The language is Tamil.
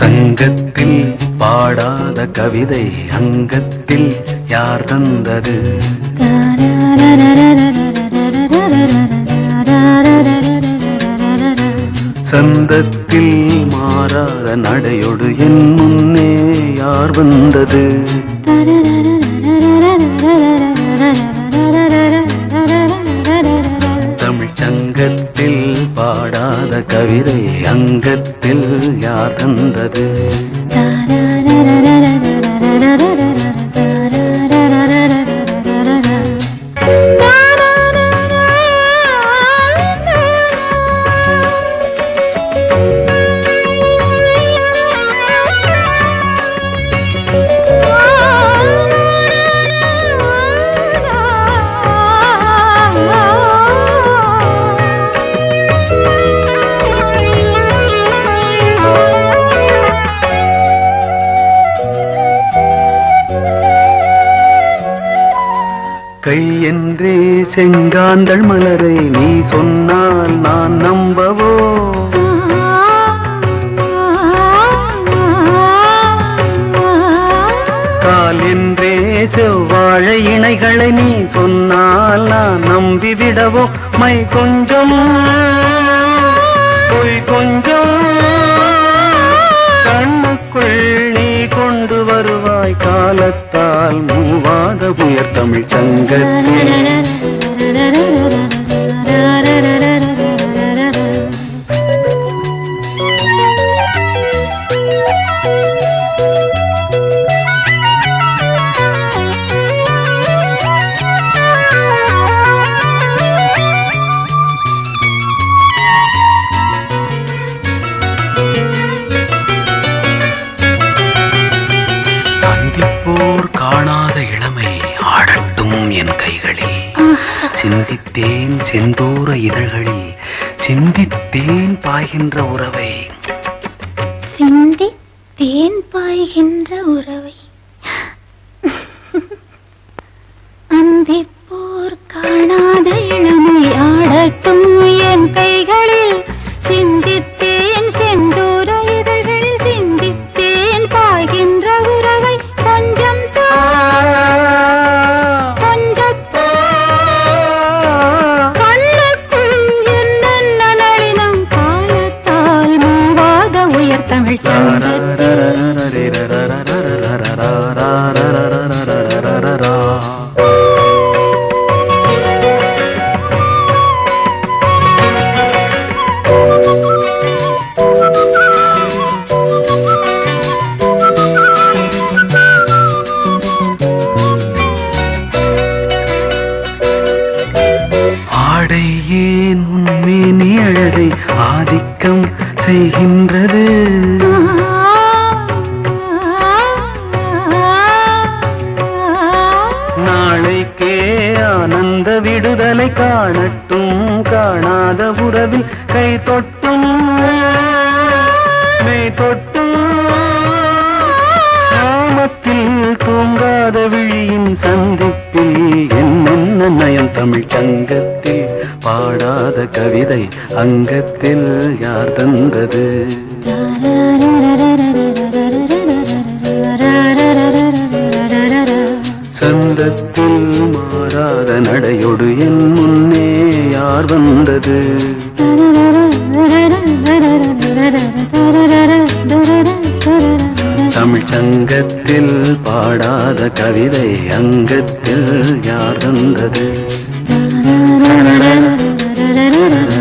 சங்கத்தில் பாடாத கவிதை அங்கத்தில் யார் தந்தது? சந்தத்தில் மாறாத நடையொடு என் முன்னே யார் வந்தது? கவிதை அங்கத்தில் யார் தந்தது கை என்றே செங்காந்தள் மலரை நீ சொன்னால் நான் நம்பவோ? கால் என்றே செவ்வாழை இணைகளை நீ சொன்னால் நான் நம்பிவிடவோ? மை கொஞ்சம் பொய் கொஞ்சம் உயர் தமிழ் சங்கத்தில். கைகளில். சிந்தித்தேன் செந்தூர இதழ்களில். சிந்தித்தேன் பாய்கின்ற உறவை. சிந்தி தேன் பாய்கின்ற உறவை. உயர் ஆடை ஏன் உன்மேனி அழகை ஆதிக்கம் செய்கின்றது. நாளைக்கே ஆனந்த விடுதலை காணட்டும். காணாத உறவில் கை தொட்டும். மெய் தொட்டும். கிராமத்தில் தூங்காத விழியின் சந்திப்பில் என்னென்ன நயம் தமிழ் சங்கத்தில் பாடாத கவிதை அங்கத்தில் யார் தந்தது? சந்தத்தில் மாறாத நடையொடு என் முன்னே யார் வந்தது? தமிழ் சங்கத்தில் பாடாத கவிதை அங்கத்தில் யார் வந்தது தந்தது